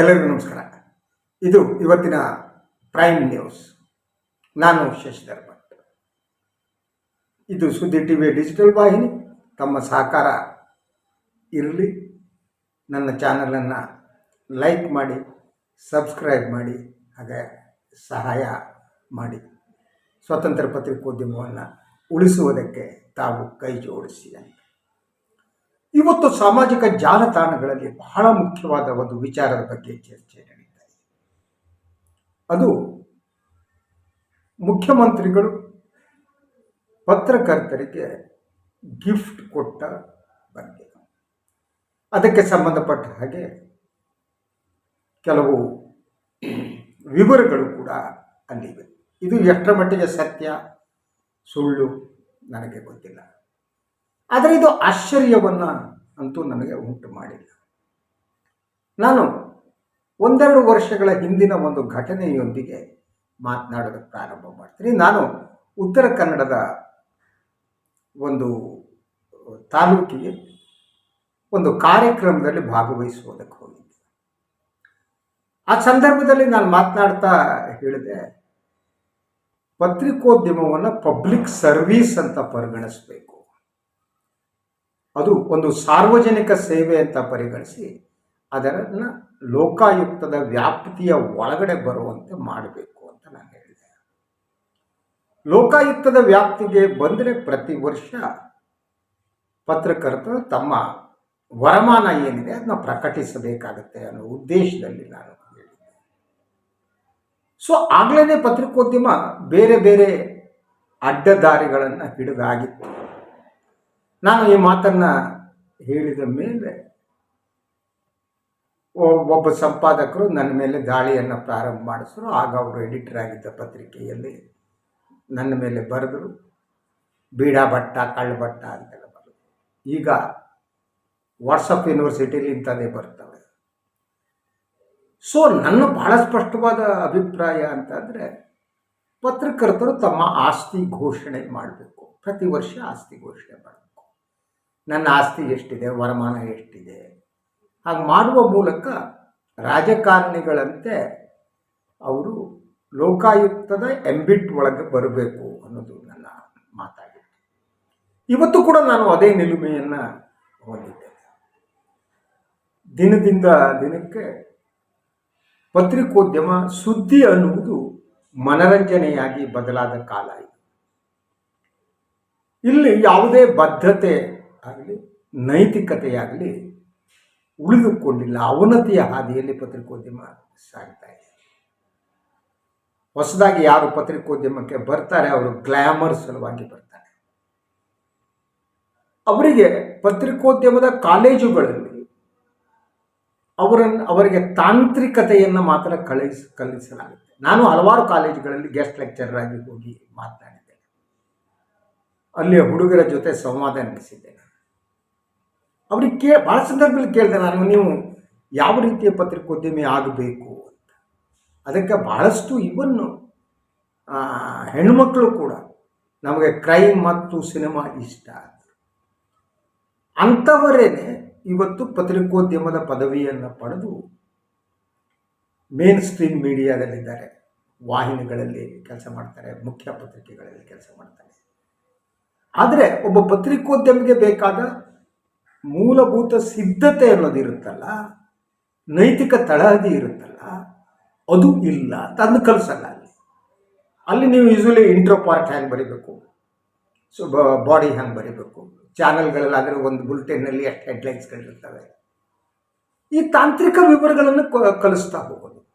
ಎಲ್ಲರಿಗೂ ನಮಸ್ಕಾರ. ಇದು ಇವತ್ತಿನ ಪ್ರೈಮ್ ನ್ಯೂಸ್ ನಾನು ಶಶಿಧರ್ ಭಟ್ ಇದು ಸುದ್ದಿ ಟಿ ವಿ ಡಿಜಿಟಲ್ ವಾಹಿನಿ. ತಮ್ಮ ಸಹಕಾರ ಇರಲಿ. ನನ್ನ ಚಾನಲನ್ನು ಲೈಕ್ ಮಾಡಿ, ಸಬ್ಸ್ಕ್ರೈಬ್ ಮಾಡಿ, ಹಾಗೆ ಸಹಾಯ ಮಾಡಿ. ಸ್ವತಂತ್ರ ಪತ್ರಿಕೋದ್ಯಮವನ್ನು ಉಳಿಸುವುದಕ್ಕೆ ತಾವು ಕೈ ಜೋಡಿಸಿ ಅಂತ. ಇವತ್ತು ಸಾಮಾಜಿಕ ಜಾಲತಾಣಗಳಲ್ಲಿ ಬಹಳ ಮುಖ್ಯವಾದ ಒಂದು ವಿಚಾರದ ಬಗ್ಗೆ ಚರ್ಚೆ ನಡೀತಾ ಅದು ಮುಖ್ಯಮಂತ್ರಿಗಳು ಪತ್ರಕರ್ತರಿಗೆ ಗಿಫ್ಟ್ ಕೊಟ್ಟ ಬಗ್ಗೆ. ಅದಕ್ಕೆ ಸಂಬಂಧಪಟ್ಟ ಹಾಗೆ ಕೆಲವು ವಿವರಗಳು ಕೂಡ ಅಲ್ಲಿವೆ ಇದು ಎಷ್ಟರ ಮಟ್ಟಿಗೆ ಸತ್ಯ, ಸುಳ್ಳು ನನಗೆ ಗೊತ್ತಿಲ್ಲ. ಆದರೆ ಇದು ಆಶ್ಚರ್ಯವನ್ನು ಅಂತೂ ನನಗೆ ಉಂಟು ಮಾಡಿಲ್ಲ. ನಾನು ಒಂದೆರಡು ವರ್ಷಗಳ ಹಿಂದಿನ ಒಂದು ಘಟನೆಯೊಂದಿಗೆ ಮಾತನಾಡಲು ಪ್ರಾರಂಭ ಮಾಡ್ತೀನಿ. ನಾನು ಉತ್ತರ ಕನ್ನಡದ ಒಂದು, ತಾಲೂಕಿಗೆ ಒಂದು ಕಾರ್ಯಕ್ರಮದಲ್ಲಿ ಭಾಗವಹಿಸುವುದಕ್ಕೆ ಹೋಗಿದ್ದೆ. ಆ ಸಂದರ್ಭದಲ್ಲಿ ನಾನು ಮಾತನಾಡ್ತಾ ಹೇಳಿದೆ, ಪತ್ರಿಕೋದ್ಯಮವನ್ನು ಪಬ್ಲಿಕ್ ಸರ್ವೀಸ್ ಅಂತ ಪರಿಗಣಿಸಬೇಕು. ಅದು ಒಂದು ಸಾರ್ವಜನಿಕ ಸೇವೆ ಅಂತ ಪರಿಗಣಿಸಿ ಅದನ್ನು ಲೋಕಾಯುಕ್ತದ ವ್ಯಾಪ್ತಿಯ ಒಳಗಡೆ ಬರುವಂತೆ ಮಾಡಬೇಕು ಅಂತ ನಾನು ಹೇಳಿದೆ. ಲೋಕಾಯುಕ್ತದ ವ್ಯಾಪ್ತಿಗೆ ಬಂದರೆ ಪ್ರತಿ ವರ್ಷ ಪತ್ರಕರ್ತರು ತಮ್ಮ ವರಮಾನ ಏನಿದೆ ಅದನ್ನ ಪ್ರಕಟಿಸಬೇಕಾಗುತ್ತೆ ಅನ್ನೋ ಉದ್ದೇಶದಲ್ಲಿ ನಾನು ಹೇಳಿದ್ದೆ ಸೊ ಆಗ್ಲೇ ಪತ್ರಿಕೋದ್ಯಮ ಬೇರೆ ಬೇರೆ ಅಡ್ಡದಾರಿಗಳನ್ನು ಹಿಡಿದಾಗಿತ್ತು. ನಾನು ಈ ಮಾತನ್ನು ಹೇಳಿದ ಮೇಲೆ ಒಬ್ಬ ಸಂಪಾದಕರು ನನ್ನ ಮೇಲೆ ದಾಳಿಯನ್ನು ಪ್ರಾರಂಭ ಮಾಡಿಸಿದ್ರು ಆಗ ಅವರು ಎಡಿಟರ್ ಆಗಿದ್ದ ಪತ್ರಿಕೆಯಲ್ಲಿ ನನ್ನ ಮೇಲೆ ಬರೆದರು. ಬೀಡ ಭಟ್ಟ, ಕಳ್ಳ ಭಟ್ಟ ಅಂತೆಲ್ಲ ಬರೆದರು. ಈಗ ವಾಟ್ಸಪ್ ಯೂನಿವರ್ಸಿಟಿಲಿ ಇಂಥದ್ದೇ ಬರ್ತವೆ. ಸೊ ನನ್ನ ಬಹಳ ಸ್ಪಷ್ಟವಾದ ಅಭಿಪ್ರಾಯ ಅಂತಂದರೆ ಪತ್ರಕರ್ತರು ತಮ್ಮ ಆಸ್ತಿ ಘೋಷಣೆ ಮಾಡಬೇಕು. ಪ್ರತಿ ವರ್ಷ ಆಸ್ತಿ ಘೋಷಣೆ ಮಾಡಬೇಕು. ನನ್ನ ಆಸ್ತಿ ಎಷ್ಟಿದೆ, ವರಮಾನ ಎಷ್ಟಿದೆ? ಹಾಗೆ ಮಾಡುವ ಮೂಲಕ ರಾಜಕಾರಣಿಗಳಂತೆ ಅವರು ಲೋಕಾಯುಕ್ತದ ಎಂಬಿಟ್ ಒಳಗೆ ಬರಬೇಕು ಅನ್ನೋದು ನನ್ನ ಮಾತಾಗಿದೆ ಇವತ್ತು ಕೂಡ ನಾನು ಅದೇ ನಿಲುಮೆಯನ್ನು ಹೊಂದಿದ್ದೇನೆ. ದಿನದಿಂದ ದಿನಕ್ಕೆ ಪತ್ರಿಕೋದ್ಯಮ ಸುದ್ದಿ ಅನ್ನುವುದು ಮನರಂಜನೆಯಾಗಿ ಬದಲಾದ ಕಾಲ ಇದು. ಇಲ್ಲಿ ಯಾವುದೇ ಬದ್ಧತೆ ಆಗಲಿ, ನೈತಿಕತೆಯಾಗಲಿ ಉಳಿದುಕೊಂಡಿಲ್ಲ ಅವನತಿಯ ಹಾದಿಯಲ್ಲಿ ಪತ್ರಿಕೋದ್ಯಮ ಸಾಗ್ತಾ ಇದೆ. ಹೊಸದಾಗಿ ಯಾರು ಪತ್ರಿಕೋದ್ಯಮಕ್ಕೆ ಬರ್ತಾರೆ, ಅವರು ಗ್ಲ್ಯಾಮರ್ ಸಲುವಾಗಿ ಬರ್ತಾರೆ. ಅವರಿಗೆ ಪತ್ರಿಕೋದ್ಯಮದ ಕಾಲೇಜುಗಳಲ್ಲಿ ಅವರನ್ನು, ಅವರಿಗೆ ತಾಂತ್ರಿಕತೆಯನ್ನು ಮಾತ್ರ ಕಳಿಸ್, ಕಲಿಸಲಾಗುತ್ತೆ. ನಾನು ಹಲವಾರು ಕಾಲೇಜುಗಳಲ್ಲಿ ಗೆಸ್ಟ್ ಲೆಕ್ಚರರ್ ಆಗಿ ಹೋಗಿ ಮಾತನಾಡಿದ್ದೇನೆ. ಅಲ್ಲಿಯ ಹುಡುಗರ ಜೊತೆ ಸಂವಾದ ನಡೆಸಿದ್ದೇನೆ. ಅವ್ರಿಗೆ ಕೇ ಭಾಳ ಸಂದರ್ಭದಲ್ಲಿ ಕೇಳಿದೆ ನಾನು, ನೀವು ಯಾವ ರೀತಿಯ ಪತ್ರಿಕೋದ್ಯಮಿ ಆಗಬೇಕು ಅಂತ. ಅದಕ್ಕೆ ಬಹಳಷ್ಟು ಇವನ್ನು ಹೆಣ್ಮಕ್ಳು ಕೂಡ ನಮಗೆ ಕ್ರೈಮ್ ಮತ್ತು ಸಿನಿಮಾ ಇಷ್ಟ ಅಂಥವರೇನೆ ಇವತ್ತು ಪತ್ರಿಕೋದ್ಯಮದ ಪದವಿಯನ್ನು ಪಡೆದು ಮೇನ್ ಸ್ಟ್ರೀಮ್ ಮೀಡಿಯಾದಲ್ಲಿದ್ದಾರೆ. ವಾಹಿನಿಗಳಲ್ಲಿ ಕೆಲಸ ಮಾಡ್ತಾರೆ ಮುಖ್ಯ ಪತ್ರಿಕೆಗಳಲ್ಲಿ ಕೆಲಸ ಮಾಡ್ತಾರೆ. ಆದರೆ ಒಬ್ಬ ಪತ್ರಿಕೋದ್ಯಮಿಗೆ ಬೇಕಾದ ಮೂಲಭೂತ ಸಿದ್ಧತೆ ಅನ್ನೋದು ಇರುತ್ತಲ್ಲ, ನೈತಿಕ ತಳಹದಿ ಇರುತ್ತಲ್ಲ, ಅದು ಇಲ್ಲ ತಂದು ಕಲಿಸಲ್ಲ ಅಲ್ಲಿ. ಅಲ್ಲಿ ನೀವು ಯೂಸ್ವಲಿ ಇಂಟ್ರೋ ಪಾರ್ಟ್ ಹ್ಯಾಂಗೆ ಬರೀಬೇಕು? ಸೊ ಬಾಡಿ ಹ್ಯಾಂಗೆ ಬರೀಬೇಕು? ಚಾನಲ್ಗಳಲ್ಲಾದರೆ ಒಂದು ಬುಲೆಟಿನಲ್ಲಿ ಎಷ್ಟು ಹೆಡ್ಲೈನ್ಸ್ಗಳಿರ್ತವೆ ಈ ತಾಂತ್ರಿಕ ವಿವರಗಳನ್ನು ಕಲಿಸ್ತಾ ಹೋಗೋದು.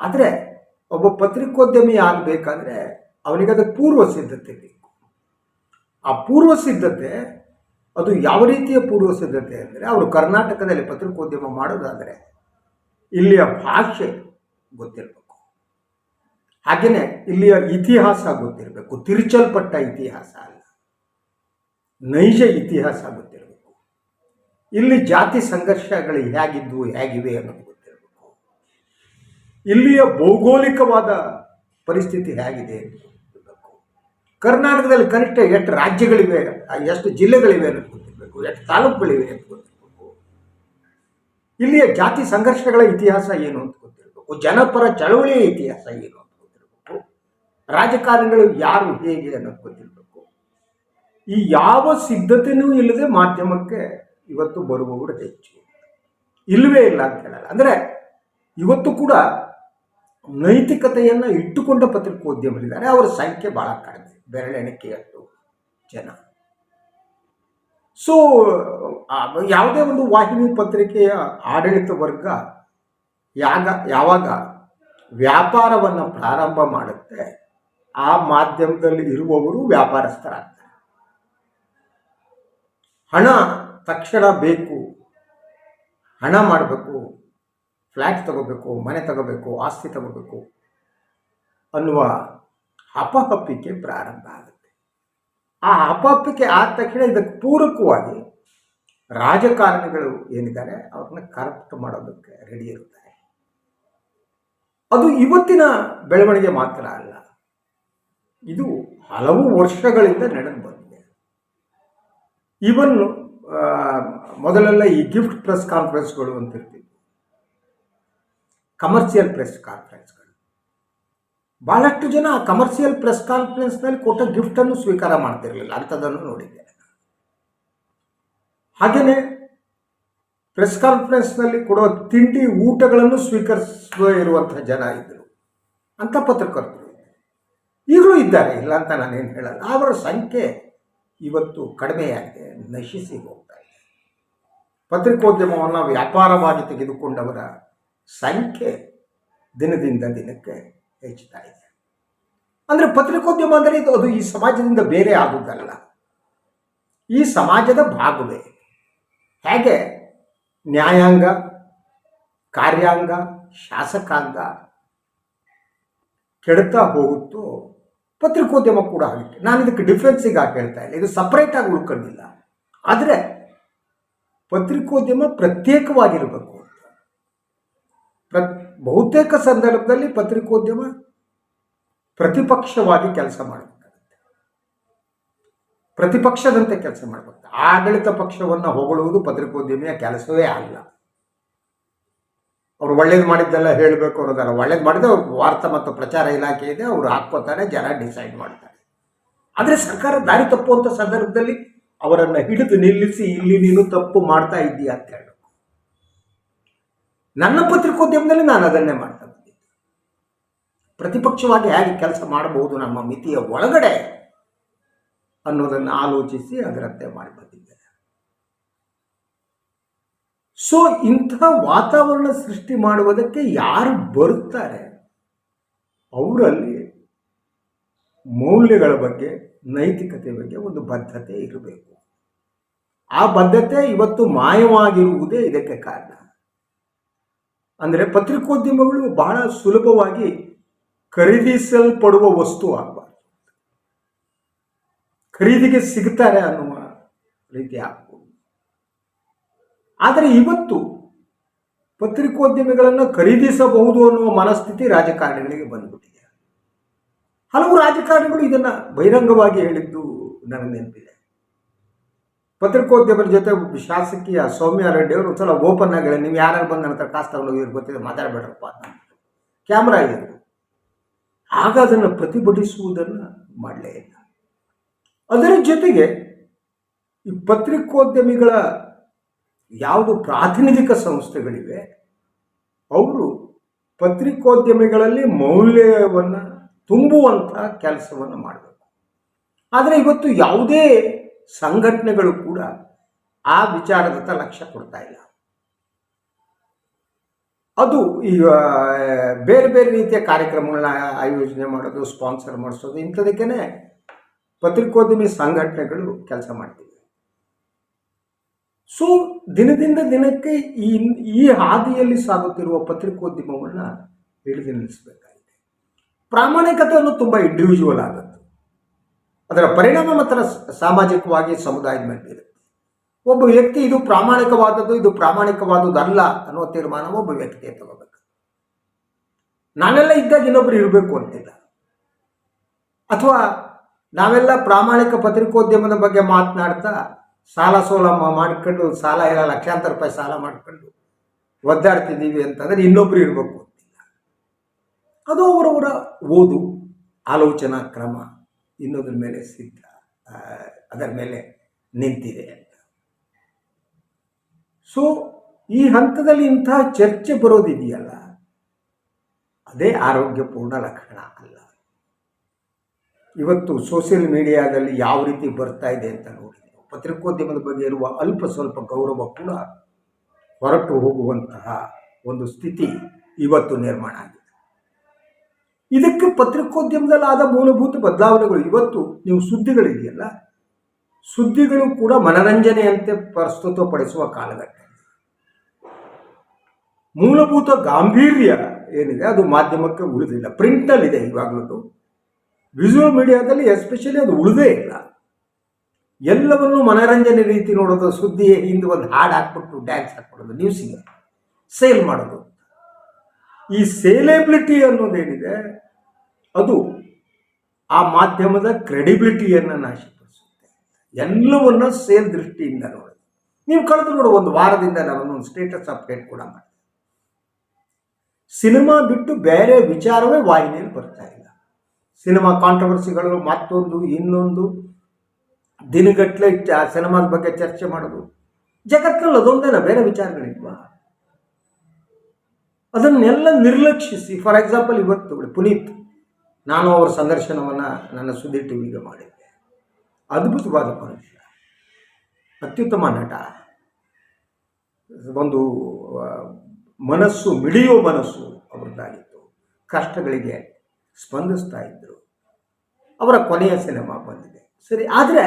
ಆದರೆ, ಒಬ್ಬ ಪತ್ರಿಕೋದ್ಯಮಿ ಆಗಬೇಕಾದ್ರೆ ಅವನಿಗೆ ಅದಕ್ಕೆ ಪೂರ್ವ ಸಿದ್ಧತೆ ಬೇಕು. ಆ ಪೂರ್ವ ಸಿದ್ಧತೆ ಅದು ಯಾವ ರೀತಿಯ ಪೂರ್ವ ಸಿದ್ಧತೆ ಅಂದರೆ ಅವರು ಕರ್ನಾಟಕದಲ್ಲಿ ಪತ್ರಿಕೋದ್ಯಮ ಮಾಡೋದಾದರೆ ಇಲ್ಲಿಯ ಭಾಷೆ ಗೊತ್ತಿರಬೇಕು. ಹಾಗೆಯೇ ಇಲ್ಲಿಯ ಇತಿಹಾಸ ಗೊತ್ತಿರಬೇಕು. ತಿರುಚಲ್ಪಟ್ಟ ಇತಿಹಾಸ ಅಲ್ಲ. ನೈಜ ಇತಿಹಾಸ ಗೊತ್ತಿರಬೇಕು. ಇಲ್ಲಿ ಜಾತಿ ಸಂಘರ್ಷಗಳು ಹೇಗಿದ್ವು, ಹೇಗಿವೆ ಅನ್ನೋದು ಗೊತ್ತಿರಬೇಕು. ಇಲ್ಲಿಯ ಭೌಗೋಳಿಕವಾದ ಪರಿಸ್ಥಿತಿ ಹೇಗಿದೆ? ಕರ್ನಾಟಕದಲ್ಲಿ ಕನಿಷ್ಠ ಎಷ್ಟು ರಾಜ್ಯಗಳಿವೆ ಎಷ್ಟು ಜಿಲ್ಲೆಗಳಿವೆ ಅನ್ನೋದು ಗೊತ್ತಿರಬೇಕು, ಎಷ್ಟು ತಾಲೂಕುಗಳಿವೆ ಅಂತ ಗೊತ್ತಿರಬೇಕು. ಇಲ್ಲಿಯ ಜಾತಿ ಸಂಘರ್ಷಗಳ ಇತಿಹಾಸ ಏನು ಅಂತ ಗೊತ್ತಿರಬೇಕು, ಜನಪರ ಚಳವಳಿಯ ಇತಿಹಾಸ ಏನು ಅಂತ ಗೊತ್ತಿರಬೇಕು, ರಾಜಕಾರಣಿಗಳು ಯಾರು ಹೇಗೆ ಅನ್ನೋದು ಗೊತ್ತಿರಬೇಕು. ಈ ಯಾವ ಸಿದ್ಧತೆನೂ ಇಲ್ಲದೆ ಮಾಧ್ಯಮಕ್ಕೆ ಇವತ್ತು ಬರುವವರು ಹೆಚ್ಚು. ಇಲ್ಲವೇ ಇಲ್ಲ ಅಂತ ಹೇಳಲ್ಲ. ಅಂದರೆ ಇವತ್ತು ಕೂಡ ನೈತಿಕತೆಯನ್ನು ಇಟ್ಟುಕೊಂಡ ಪತ್ರಿಕೋದ್ಯಮರಿದ್ದಾರೆ, ಅವರ ಸಂಖ್ಯೆ ಬಹಳ ಕಡಿಮೆ. ಬೆರಳೆಣಿಕೆಯಷ್ಟು ಜನ. ಸೊ ಯಾವುದೇ ಒಂದು ವಾಹಿನಿ ಪತ್ರಿಕೆಯ ಆಡಳಿತ ವರ್ಗ ಯಾಗ, ಯಾವಾಗ ವ್ಯಾಪಾರವನ್ನು ಪ್ರಾರಂಭ ಮಾಡುತ್ತೆ, ಆ ಮಾಧ್ಯಮದಲ್ಲಿ ಇರುವವರು ವ್ಯಾಪಾರಸ್ಥರಾಗ್ತಾರೆ. ಹಣ ತಕ್ಷಣ ಬೇಕು, ಹಣ ಮಾಡಬೇಕು ಫ್ಲ್ಯಾಟ್ ತಗೋಬೇಕು, ಮನೆ ತಗೋಬೇಕು, ಆಸ್ತಿ ತಗೋಬೇಕು ಅನ್ನುವ ಹಪಹಪಿಕೆ ಪ್ರಾರಂಭ ಆಗುತ್ತೆ. ಆ ಅಪಹಪ್ಪಿಕೆ ಆದ ತಕ್ಷಣ ಇದಕ್ಕೆ ಪೂರಕವಾಗಿ ರಾಜಕಾರಣಿಗಳು ಏನಿದ್ದಾರೆ, ಅವ್ರನ್ನ ಕರಪ್ಟ್ ಮಾಡೋದಕ್ಕೆ ರೆಡಿ ಇರ್ತಾರೆ. ಅದು ಇವತ್ತಿನ ಬೆಳವಣಿಗೆ ಮಾತ್ರ ಅಲ್ಲ, ಇದು ಹಲವು ವರ್ಷಗಳಿಂದ ನಡೆದು ಬಂದಿದೆ. ಇವನ್ ಮೊದಲೆಲ್ಲ ಈ ಗಿಫ್ಟ್ ಪ್ರೆಸ್ ಕಾನ್ಫರೆನ್ಸ್ಗಳು ಅಂತ ಕಮರ್ಷಿಯಲ್ ಪ್ರೆಸ್ ಕಾನ್ಫರೆನ್ಸ್ಗಳು ಬಹಳಷ್ಟು ಜನ ಕಮರ್ಷಿಯಲ್ ಪ್ರೆಸ್ ಕಾನ್ಫರೆನ್ಸ್ನಲ್ಲಿ ಕೊಟ್ಟ ಗಿಫ್ಟನ್ನು ಸ್ವೀಕಾರ ಮಾಡ್ತಿರಲಿಲ್ಲ, ಅಂಥದ್ದನ್ನು ನೋಡಿದ್ದೇನೆ ಹಾಗೆಯೇ ಪ್ರೆಸ್ ಕಾನ್ಫರೆನ್ಸ್ನಲ್ಲಿ ಕೊಡುವ ತಿಂಡಿ ಊಟಗಳನ್ನು ಸ್ವೀಕರಿಸುವ ಇರುವಂಥ ಜನ ಇದ್ದರು ಅಂಥ ಪತ್ರಕರ್ತರು. ಈಗಲೂ ಇದ್ದಾರೆ, ಇಲ್ಲ ಅಂತ ನಾನೇನು ಹೇಳಲ್ಲ. ಅವರ ಸಂಖ್ಯೆ ಇವತ್ತು ಕಡಿಮೆಯಾಗಿದೆ, ನಶಿಸಿ ಹೋಗ್ತಾ ಇದೆ. ಪತ್ರಿಕೋದ್ಯಮವನ್ನು ವ್ಯಾಪಾರವಾಗಿ ತೆಗೆದುಕೊಂಡವರ ಸಂಖ್ಯೆ ದಿನದಿಂದ ದಿನಕ್ಕೆ ಹೆಚ್ಚುತ್ತಾ ಇದೆ. ಅಂದರೆ ಪತ್ರಿಕೋದ್ಯಮ ಅಂದರೆ ಇದು, ಅದು ಈ ಸಮಾಜದಿಂದ ಬೇರೆ ಆಗುವುದಲ್ಲ ಈ ಸಮಾಜದ ಭಾಗವೇ. ಹೇಗೆ? ನ್ಯಾಯಾಂಗ, ಕಾರ್ಯಾಂಗ, ಶಾಸಕಾಂಗ ಕೆಡ್ತಾ ಹೋಗುತ್ತೋ, ಪತ್ರಿಕೋದ್ಯಮ ಕೂಡ ಹಾಗೆ ನಾನು ಇದಕ್ಕೆ ಡಿಫ್ರೆನ್ಸಿಗೆ ಈಗ ಹೇಳ್ತಾ ಇಲ್ಲ. ಇದು ಸಪ್ರೇಟಾಗಿ ಉಳ್ಕೊಂಡಿಲ್ಲ. ಆದರೆ ಪತ್ರಿಕೋದ್ಯಮ ಪ್ರತ್ಯೇಕವಾಗಿರಬೇಕು ಅಂತ. ಪ್ರ ಬಹುತೇಕ ಸಂದರ್ಭದಲ್ಲಿ ಪತ್ರಿಕೋದ್ಯಮ ಪ್ರತಿಪಕ್ಷವಾಗಿ ಕೆಲಸ ಮಾಡಬೇಕಾಗುತ್ತೆ. ಪ್ರತಿಪಕ್ಷದಂತೆ ಕೆಲಸ ಮಾಡಬೇಕು ಆಡಳಿತ ಪಕ್ಷವನ್ನು ಹೊಗಳುವುದು ಪತ್ರಿಕೋದ್ಯಮಿಯ ಕೆಲಸವೇ ಅಲ್ಲ. ಅವ್ರು ಒಳ್ಳೇದು ಮಾಡಿದ್ದೆಲ್ಲ ಹೇಳಬೇಕು ಅನ್ನೋದಲ್ಲ. ಒಳ್ಳೇದು ಮಾಡಿದ್ರೆ ಅವ್ರ ವಾರ್ತಾ ಮತ್ತು ಪ್ರಚಾರ ಇಲಾಖೆ ಇದೆ, ಅವರು ಹಾಕ್ಕೋತಾರೆ, ಜನ ಡಿಸೈಡ್ ಮಾಡ್ತಾರೆ. ಆದರೆ ಸರ್ಕಾರ ದಾರಿ ತಪ್ಪುವಂಥ ಸಂದರ್ಭದಲ್ಲಿ ಅವರನ್ನು ಹಿಡಿದು ನಿಲ್ಲಿಸಿ, ಇಲ್ಲಿ ನೀನು ತಪ್ಪು ಮಾಡ್ತಾ ಇದ್ದೀಯ ಅಂತ ಹೇಳಬೇಕು ನನ್ನ ಪತ್ರಿಕೋದ್ಯಮದಲ್ಲಿ ನಾನು ಅದನ್ನೇ ಮಾಡ್ತಾ ಬಂದಿದ್ದೆ ಪ್ರತಿಪಕ್ಷವಾಗಿ ಹೇಗೆ ಕೆಲಸ ಮಾಡಬಹುದು ನಮ್ಮ ಮಿತಿಯ ಒಳಗಡೆ ಅನ್ನೋದನ್ನು ಆಲೋಚಿಸಿ ಅದರಂತೆ ಮಾಡಿ ಬಂದಿದ್ದೆ ಸೊ ಇಂಥ ವಾತಾವರಣ ಸೃಷ್ಟಿ ಮಾಡುವುದಕ್ಕೆ ಯಾರು ಬರುತ್ತಾರೆ? ಅವರಲ್ಲಿ ಮೌಲ್ಯಗಳ ಬಗ್ಗೆ ನೈತಿಕತೆ ಬಗ್ಗೆ ಒಂದು ಬದ್ಧತೆ ಇರಬೇಕು. ಆ ಬದ್ಧತೆ ಇವತ್ತು ಮಾಯವಾಗಿರುವುದೇ ಇದಕ್ಕೆ ಕಾರಣ. ಅಂದರೆ ಪತ್ರಿಕೋದ್ಯಮಗಳು ಬಹಳ ಸುಲಭವಾಗಿ ಖರೀದಿಸಲ್ಪಡುವ ವಸ್ತು ಆಗಬಾರ್ದು. ಖರೀದಿಗೆ ಸಿಗ್ತಾರೆ ಅನ್ನುವ ರೀತಿ ಆಗ್ಬೋದು. ಆದರೆ ಇವತ್ತು ಪತ್ರಿಕೋದ್ಯಮಿಗಳನ್ನು ಖರೀದಿಸಬಹುದು ಅನ್ನುವ ಮನಸ್ಥಿತಿ ರಾಜಕಾರಣಿಗಳಿಗೆ ಬಂದ್ಬಿಟ್ಟಿದೆ. ಹಲವು ರಾಜಕಾರಣಿಗಳು ಇದನ್ನು ಬಹಿರಂಗವಾಗಿ ಹೇಳಿದ್ದು ನನ್ನ ನೆನಪಿದೆ. ಪತ್ರಿಕೋದ್ಯಮರ ಜೊತೆ ಶಾಸಕೀಯ ಸೌಮ್ಯ ರೆಡ್ಡಿ ಅವರು ಒಂದ್ಸಲ ಓಪನ್ ಆಗಿ ನೀವು ಯಾರು ಬಂದ ನಂತರ ಹತ್ರ ತಗೊಂಡು ಇವ್ರಿಗೆ ಗೊತ್ತಿದೆ, ಮಾತಾಡಬೇಡ್ರಪ್ಪ ಅಂತ ಕ್ಯಾಮ್ರಾ ಇದೆ. ಆಗ ಅದನ್ನು ಪ್ರತಿಭಟಿಸುವುದನ್ನು ಮಾಡಲೇ ಇಲ್ಲ. ಅದರ ಜೊತೆಗೆ ಈ ಪತ್ರಿಕೋದ್ಯಮಿಗಳ ಯಾವುದು ಪ್ರಾತಿನಿಧಿಕ ಸಂಸ್ಥೆಗಳಿವೆ, ಅವರು ಪತ್ರಿಕೋದ್ಯಮಿಗಳಲ್ಲಿ ಮೌಲ್ಯವನ್ನು ತುಂಬುವಂಥ ಕೆಲಸವನ್ನು ಮಾಡಬೇಕು. ಆದರೆ ಇವತ್ತು ಯಾವುದೇ ಸಂಘಟನೆಗಳು ಕೂಡ ಆ ವಿಚಾರದತ್ತ ಲಕ್ಷ್ಯ ಕೊಡ್ತಾ ಇಲ್ಲ. ಅದು ಈಗ ಬೇರೆ ಬೇರೆ ರೀತಿಯ ಕಾರ್ಯಕ್ರಮಗಳನ್ನ ಆಯೋಜನೆ ಮಾಡೋದು ಸ್ಪಾನ್ಸರ್ ಮಾಡಿಸೋದು ಇಂಥದಕ್ಕೇ ಪತ್ರಿಕೋದ್ಯಮಿ ಸಂಘಟನೆಗಳು ಕೆಲಸ ಮಾಡ್ತಿವೆ. ಸೊ ದಿನದಿಂದ ದಿನಕ್ಕೆ ಈ ಈ ಹಾದಿಯಲ್ಲಿ ಸಾಗುತ್ತಿರುವ ಪತ್ರಿಕೋದ್ಯಮವನ್ನು ಹಿಡಿದು ನಿಲ್ಲಿಸಬೇಕಾಗಿದೆ. ಪ್ರಾಮಾಣಿಕತೆಯನ್ನು ತುಂಬ ಇಂಡಿವಿಜುವಲ್ ಆಗುತ್ತೆ ಅದರ ಪರಿಣಾಮ ಮಾತ್ರ ಸಾಮಾಜಿಕವಾಗಿ ಸಮುದಾಯದ ಮೇಲೆ ಬೀರುತ್ತೆ ಒಬ್ಬ ವ್ಯಕ್ತಿ ಇದು ಪ್ರಾಮಾಣಿಕವಾದದ್ದು, ಇದು ಪ್ರಾಮಾಣಿಕವಾದುದಲ್ಲ ಅನ್ನುವ ತೀರ್ಮಾನ ಒಬ್ಬ ವ್ಯಕ್ತಿಯೇ ತಗೋಬೇಕು. ನಾವೆಲ್ಲ ಇದ್ದಾಗ ಇನ್ನೊಬ್ರು ಇರಬೇಕು ಅಂತಿಲ್ಲ. ಅಥವಾ ನಾವೆಲ್ಲ ಪ್ರಾಮಾಣಿಕ ಪತ್ರಿಕೋದ್ಯಮದ ಬಗ್ಗೆ ಮಾತನಾಡ್ತಾ ಸಾಲ ಸೋಲ ಮಾಡ್ಕೊಂಡು ಸಾಲ ಎಲ್ಲ ಲಕ್ಷಾಂತರ ರೂಪಾಯಿ ಸಾಲ ಮಾಡ್ಕೊಂಡು ಒದ್ದಾಡ್ತಿದ್ದೀವಿ ಅಂತಂದರೆ ಇನ್ನೊಬ್ರು ಇರಬೇಕು ಅಂತಿಲ್ಲ. ಅದು ಅವರವರ ಓದು, ಆಲೋಚನಾ ಕ್ರಮ. ಇನ್ನೊದ್ರ ಮೇಲೆ ಸಿದ್ಧ ಅದರ ಮೇಲೆ ನಿಂತಿದೆ ಅಂತ. ಸೊ ಈ ಹಂತದಲ್ಲಿ ಇಂತಹ ಚರ್ಚೆ ಬರೋದಿದೆಯಲ್ಲ? ಅದೇ ಆರೋಗ್ಯಪೂರ್ಣ ಲಕ್ಷಣ ಅಲ್ಲ. ಇವತ್ತು ಸೋಷಿಯಲ್ ಮೀಡಿಯಾದಲ್ಲಿ ಯಾವ ರೀತಿ ಬರ್ತಾ ಇದೆ ಅಂತ ನೋಡಿ. ಪತ್ರಿಕೋದ್ಯಮದ ಬಗ್ಗೆ ಇರುವ ಅಲ್ಪ ಸ್ವಲ್ಪ ಗೌರವ ಕೂಡ ಹೊರಟು ಹೋಗುವಂತಹ ಒಂದು ಸ್ಥಿತಿ ಇವತ್ತು ನಿರ್ಮಾಣ ಆಗಿದೆ. ಇದಕ್ಕೆ ಪತ್ರಿಕೋದ್ಯಮದಲ್ಲಿ ಆದ ಮೂಲಭೂತ ಬದಲಾವಣೆಗಳು ಇವತ್ತು ನೀವು ಸುದ್ದಿಗಳಿದೆಯಲ್ಲ? ಸುದ್ದಿಗಳು ಕೂಡ ಮನರಂಜನೆಯಂತೆ ಪ್ರಸ್ತುತಪಡಿಸುವ ಕಾಲಘಟ್ಟ ಮೂಲಭೂತ ಗಾಂಭೀರ್ಯ ಏನಿದೆ ಅದು ಮಾಧ್ಯಮಕ್ಕೆ ಉಳಿದಿಲ್ಲ. ಪ್ರಿಂಟಲ್ಲಿದೆ ಇವಾಗಲೂ ವಿಜುವಲ್ ಮೀಡಿಯಾದಲ್ಲಿ ಎಸ್ಪೆಷಲಿ ಅದು ಉಳಿದೇ ಇಲ್ಲ. ಎಲ್ಲವನ್ನು ಮನರಂಜನೆ ರೀತಿ ನೋಡೋದು ಸುದ್ದಿ ಹಿಂದೆ ಒಂದು ಹಾಡು ಹಾಕ್ಬಿಟ್ಟು ಡ್ಯಾನ್ಸ್ ಹಾಕ್ಬಿಡೋದು ನ್ಯೂಸಿಗೆ ಸೇಲ್ ಮಾಡೋದು. ಈ ಸೇಲೆಬಿಲಿಟಿ ಅನ್ನೋದೇನಿದೆ, ಅದು ಆ ಮಾಧ್ಯಮದ ಕ್ರೆಡಿಬಿಲಿಟಿಯನ್ನು ನಾಶಪಡಿಸುತ್ತೆ. ಎಲ್ಲವನ್ನ ಸೇಲ್ ದೃಷ್ಟಿಯಿಂದ ನೋಡೋದು ನೀವು ಕಳೆದು ನೋಡು, ಒಂದು ವಾರದಿಂದ ನಾನು ಸ್ಟೇಟಸ್ ಅಪ್ಡೇಟ್ ಕೂಡ ಮಾಡಿದೆ. ಸಿನಿಮಾ ಬಿಟ್ಟು ಬೇರೆ ವಿಚಾರವೇ ವಾಹಿನಿಯಲ್ಲಿ ಬರ್ತಾ ಇಲ್ಲ. ಸಿನಿಮಾ ಕಾಂಟ್ರವರ್ಸಿಗಳು ಮತ್ತೊಂದು, ಇನ್ನೊಂದು ದಿನಗಟ್ಟಲೆ ಸಿನಿಮಾದ ಬಗ್ಗೆ ಚರ್ಚೆ ಮಾಡೋದು. ಜಗತ್ತಿನಲ್ಲಿ ಅದೊಂದೇನ, ಬೇರೆ ವಿಚಾರಗಳಿಲ್ವಾ ಅದನ್ನೆಲ್ಲ ನಿರ್ಲಕ್ಷಿಸಿ ಫಾರ್ ಎಕ್ಸಾಂಪಲ್ ಇವತ್ತು ಪುನೀತ್, ನಾನು ಅವರ ಸಂದರ್ಶನವನ್ನು ನನ್ನ ಸುದ್ದಿ ಟಿವಿಗೆ ಮಾಡಿದ್ದೆ. ಅದ್ಭುತವಾದ ಮನುಷ್ಯ, ಅತ್ಯುತ್ತಮ ನಟ. ಒಂದು ಮನಸ್ಸು, ಮಿಡಿಯೋ ಮನಸ್ಸು ಅವರದ್ದಾಗಿತ್ತು. ಕಷ್ಟಗಳಿಗೆ ಸ್ಪಂದಿಸ್ತಾ ಇದ್ದರು ಅವರ ಕೊನೆಯ ಸಿನಿಮಾ ಬಂದಿದೆ. ಸರಿ, ಆದರೆ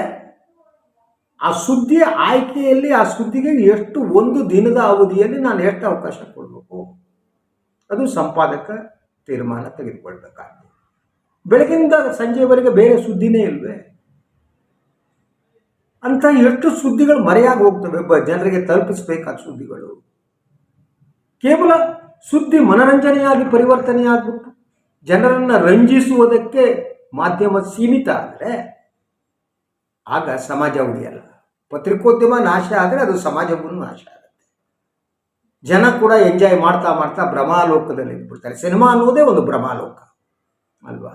ಆ ಸುದ್ದಿಯ ಆಯ್ಕೆಯಲ್ಲಿ, ಆ ಸುದ್ದಿಗೆ ಎಷ್ಟು ಒಂದು ದಿನದ ಅವಧಿಯಲ್ಲಿ ನಾನು ಎಷ್ಟು ಅವಕಾಶ ಕೊಡಬೇಕು ಅದು ಸಂಪಾದಕ ತೀರ್ಮಾನ ತೆಗೆದುಕೊಳ್ಬೇಕಾಗ್ತದೆ. ಬೆಳಗಿಂದ ಸಂಜೆವರೆಗೆ ಬೇರೆ ಸುದ್ದಿನೇ ಇಲ್ವೇ? ಅಂತ ಎಷ್ಟು ಸುದ್ದಿಗಳು ಮರೆಯಾಗಿ ಹೋಗ್ತವೆ ಜನರಿಗೆ ತಲುಪಿಸಬೇಕಾದ ಸುದ್ದಿಗಳು. ಕೇವಲ ಸುದ್ದಿ ಮನರಂಜನೆಯಾಗಿ ಪರಿವರ್ತನೆಯಾಗ್ಬಿಟ್ಟು ಜನರನ್ನು ರಂಜಿಸುವುದಕ್ಕೆ ಮಾಧ್ಯಮ ಸೀಮಿತ ಆದರೆ ಆಗ ಸಮಾಜ ಉಳಿಯಲ್ಲ. ಪತ್ರಿಕೋದ್ಯಮ ನಾಶ ಆದರೆ ಅದು ಸಮಾಜವನ್ನು ನಾಶ ಜನ ಕೂಡ ಎಂಜಾಯ್ ಮಾಡ್ತಾ ಮಾಡ್ತಾ ಭ್ರಮಾಲೋಕದಲ್ಲಿ ಇದ್ಬಿಡ್ತಾರೆ. ಸಿನಿಮಾ ಅನ್ನೋದೇ ಒಂದು ಭ್ರಮಾಲೋಕ ಅಲ್ವಾ?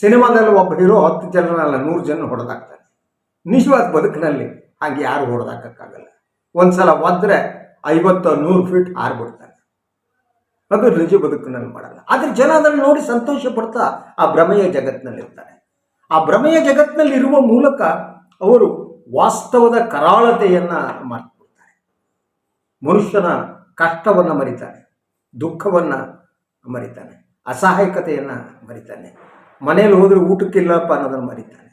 ಸಿನಿಮಾದಲ್ಲಿ ಒಬ್ಬ ಹೀರೋ ಹತ್ತು ಜನರಲ್ಲ ನೂರು ಜನ ಹೊಡೆದಾಕ್ತಾನೆ ನಿಜವಾದ ಬದುಕಿನಲ್ಲಿ ಹಾಗೆ ಯಾರು ಹೊಡೆದಾಕಕ್ಕಾಗಲ್ಲ. ಒಂದ್ಸಲ ಒದ್ರೆ ಐವತ್ತು ನೂರು ಫೀಟ್ ಹಾರ್ಬಿಡ್ತಾನೆ ಅದು ನಿಜ ಬದುಕಿನಲ್ಲಿ ಮಾಡಲ್ಲ. ಆದರೆ ಜನ ಅದನ್ನು ನೋಡಿ ಸಂತೋಷ ಪಡ್ತಾ ಆ ಭ್ರಮೆಯ ಜಗತ್ತಿನಲ್ಲಿರ್ತಾರೆ. ಆ ಭ್ರಮೆಯ ಜಗತ್ತಿನಲ್ಲಿರುವ ಮೂಲಕ ಅವರು ವಾಸ್ತವದ ಕರಾಳತೆಯನ್ನು ಮಾಡ್ಕೊಳ್ತಾರೆ ಮನುಷ್ಯನ ಕಷ್ಟವನ್ನು ಮರಿತಾನೆ, ದುಃಖವನ್ನು ಮರಿತಾನೆ, ಅಸಹಾಯಕತೆಯನ್ನು ಮರಿತಾನೆ, ಮನೆಯಲ್ಲಿ ಹೋದರೆ ಊಟಕ್ಕಿಲ್ಲಪ್ಪ ಅನ್ನೋದನ್ನು ಮರಿತಾನೆ.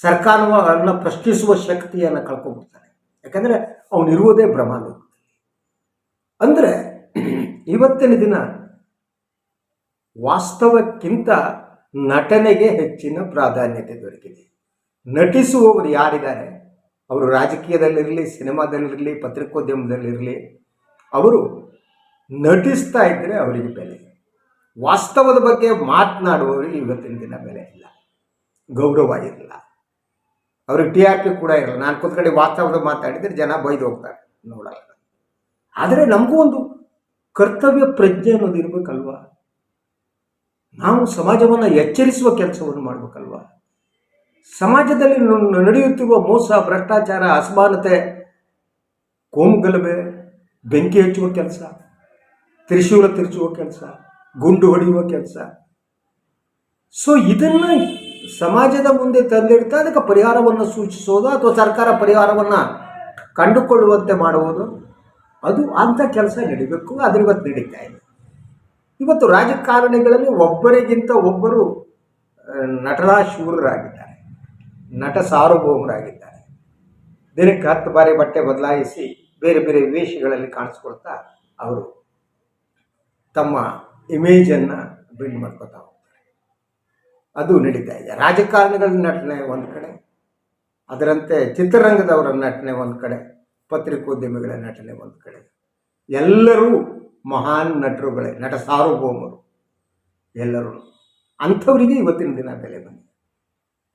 ಸರ್ಕಾರವನ್ನು ಪ್ರಶ್ನಿಸುವ ಶಕ್ತಿಯನ್ನು ಕಳ್ಕೊಂಡ್ಬಿಡ್ತಾನೆ. ಯಾಕಂದರೆ ಅವನಿರುವುದೇ ಭ್ರಮಾಲೋಕದಲ್ಲಿ ಅಂದರೆ ಇವತ್ತಿನ ದಿನ ವಾಸ್ತವಕ್ಕಿಂತ ನಟನೆಗೆ ಹೆಚ್ಚಿನ ಪ್ರಾಧಾನ್ಯತೆ ದೊರಕಿದೆ. ನಟಿಸುವವರು ಯಾರಿದ್ದಾರೆ? ಅವರು ರಾಜಕೀಯದಲ್ಲಿರಲಿ, ಸಿನಿಮಾದಲ್ಲಿರಲಿ, ಪತ್ರಿಕೋದ್ಯಮದಲ್ಲಿರಲಿ, ಅವರು ನಟಿಸ್ತಾ ಇದ್ದರೆ ಅವರಿಗೆ ಬೆಲೆ. ವಾಸ್ತವದ ಬಗ್ಗೆ ಮಾತನಾಡುವವರಿಗೆ ಇವತ್ತಿನ ದಿನ ಬೆಲೆ ಇಲ್ಲ. ಗೌರವ ಇರಲ್ಲ ಅವ್ರಿಗೆ ಟಿ ಆರ್ ಪಿ ಕೂಡ ಇರಲ್ಲ. ನಾನು ಕೂತ್ಕೊಂಡು ವಾಸ್ತವದ ಮಾತಾಡಿದರೆ ಜನ ಬೈದು ಹೋಗ್ತಾರೆ. ನೋಡಲ್ಲ ಆದರೆ ನಮಗೂ ಒಂದು ಕರ್ತವ್ಯ ಪ್ರಜ್ಞೆ ಅನ್ನೋದು ನಾವು ಸಮಾಜವನ್ನು ಎಚ್ಚರಿಸುವ ಕೆಲಸವನ್ನು ಮಾಡಬೇಕಲ್ವಾ? ಸಮಾಜದಲ್ಲಿ ನಡೆಯುತ್ತಿರುವ ಮೋಸ, ಭ್ರಷ್ಟಾಚಾರ, ಅಸಮಾನತೆ, ಕೋಮುಗಲಭೆ, ಬೆಂಕಿ ಹಚ್ಚುವ ಕೆಲಸ, ತ್ರಿಶೂಲ ತಿರುಚುವ ಕೆಲಸ, ಗುಂಡು ಹೊಡೆಯುವ ಕೆಲಸ. ಸೊ ಇದನ್ನು ಸಮಾಜದ ಮುಂದೆ ತಂದಿಡ್ತಾ ಅದಕ್ಕೆ ಪರಿಹಾರವನ್ನು ಸೂಚಿಸೋದು ಅಥವಾ ಸರ್ಕಾರ ಪರಿಹಾರವನ್ನು ಕಂಡುಕೊಳ್ಳುವಂತೆ ಮಾಡುವುದು? ಅದು ಅಂಥ ಕೆಲಸ ನಡಿಬೇಕು ಅದ್ರ ಇವತ್ತು ನಡೀತಾ ಇದೆ. ಇವತ್ತು ರಾಜಕಾರಣಿಗಳಲ್ಲಿ ಒಬ್ಬರಿಗಿಂತ ಒಬ್ಬರು ನಟರಾಶೂರರಾಗಿದ್ದಾರೆ. ಶೂರರಾಗಿದ್ದಾರೆ ನಟ ಸಾರ್ವಭೌಮರಾಗಿದ್ದಾರೆ. ದಿನಕ್ಕೆ ಹತ್ತು ಬಾರಿ ಬಟ್ಟೆ ಬದಲಾಯಿಸಿ ಬೇರೆ ಬೇರೆ ವೇಷಗಳಲ್ಲಿ ಕಾಣಿಸ್ಕೊಳ್ತಾ ಅವರು ತಮ್ಮ ಇಮೇಜನ್ನು ಬಿಲ್ಡ್ ಮಾಡ್ಕೊತಾ ಹೋಗ್ತಾರೆ. ಅದು ನಡೀತಾ ಇದೆ. ರಾಜಕಾರಣಿಗಳ ನಟನೆ ಒಂದು ಕಡೆ, ಅದರಂತೆ ಚಿತ್ರರಂಗದವರ ನಟನೆ ಒಂದು ಕಡೆ, ಪತ್ರಿಕೋದ್ಯಮಿಗಳ ನಟನೆ ಒಂದು ಕಡೆ. ಎಲ್ಲರೂ ಮಹಾನ್ ನಟರುಗಳೇ, ನಟ ಸಾರ್ವಭೌಮರು ಎಲ್ಲರೂ. ಅಂಥವರಿಗೆ ಇವತ್ತಿನ ದಿನ ಬೆಲೆ ಬಂದಿದೆ.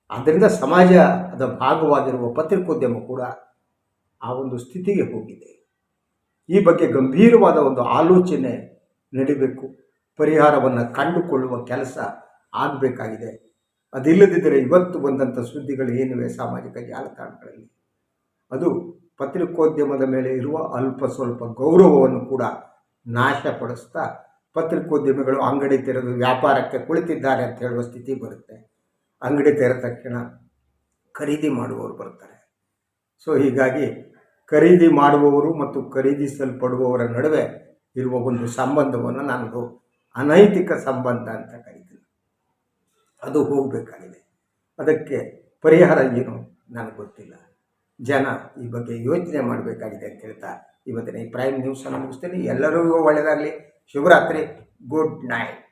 ಆದ್ದರಿಂದ ಸಮಾಜದ ಭಾಗವಾಗಿರುವ ಪತ್ರಿಕೋದ್ಯಮ ಕೂಡ ಆ ಒಂದು ಸ್ಥಿತಿಗೆ ಹೋಗಿದೆ. ಈ ಬಗ್ಗೆ ಗಂಭೀರವಾದ ಒಂದು ಆಲೋಚನೆ ನಡಿಬೇಕು. ಪರಿಹಾರವನ್ನು ಕಂಡುಕೊಳ್ಳುವ ಕೆಲಸ ಆಗಬೇಕಾಗಿದೆ. ಅದಿಲ್ಲದಿದ್ದರೆ ಇವತ್ತು ಬಂದಂಥ ಸುದ್ದಿಗಳು ಏನಿವೆ ಸಾಮಾಜಿಕ ಜಾಲತಾಣಗಳಲ್ಲಿ? ಅದು ಪತ್ರಿಕೋದ್ಯಮದ ಮೇಲೆ ಇರುವ ಅಲ್ಪ ಸ್ವಲ್ಪ ಗೌರವವನ್ನು ಕೂಡ ನಾಶಪಡಿಸ್ತಾ ಪತ್ರಿಕೋದ್ಯಮಿಗಳು ಅಂಗಡಿ ತೆರೆದು ವ್ಯಾಪಾರಕ್ಕೆ ಕುಳಿತಿದ್ದಾರೆ ಅಂತ ಹೇಳುವ ಸ್ಥಿತಿ ಬರುತ್ತೆ. ಅಂಗಡಿ ತೆರೆದ ತಕ್ಷಣ ಖರೀದಿ ಮಾಡುವವರು ಬರ್ತಾರೆ. ಸೊ ಹೀಗಾಗಿ ಖರೀದಿ ಮಾಡುವವರು ಮತ್ತು ಖರೀದಿಸಲ್ಪಡುವವರ ನಡುವೆ ಇರುವ ಒಂದು ಸಂಬಂಧವನ್ನು ನಾನು ಅನೈತಿಕ ಸಂಬಂಧ ಅಂತ ಕರಿತೀನಿ. ಅದು ಹೋಗಬೇಕಾಗಿದೆ. ಅದಕ್ಕೆ ಪರಿಹಾರ ಏನು ನನಗೆ ಗೊತ್ತಿಲ್ಲ. ಜನ ಈ ಬಗ್ಗೆ ಯೋಚನೆ ಮಾಡಬೇಕಾಗಿದೆ ಅಂತ ಹೇಳ್ತಾ ಇವತ್ತಿನ ಈ ಪ್ರೈಮ್ ನ್ಯೂಸನ್ನು ಮುಗಿಸ್ತೀನಿ. ಎಲ್ಲರಿಗೂ ಒಳ್ಳೆಯದಾಗಲಿ. Shivaratri good night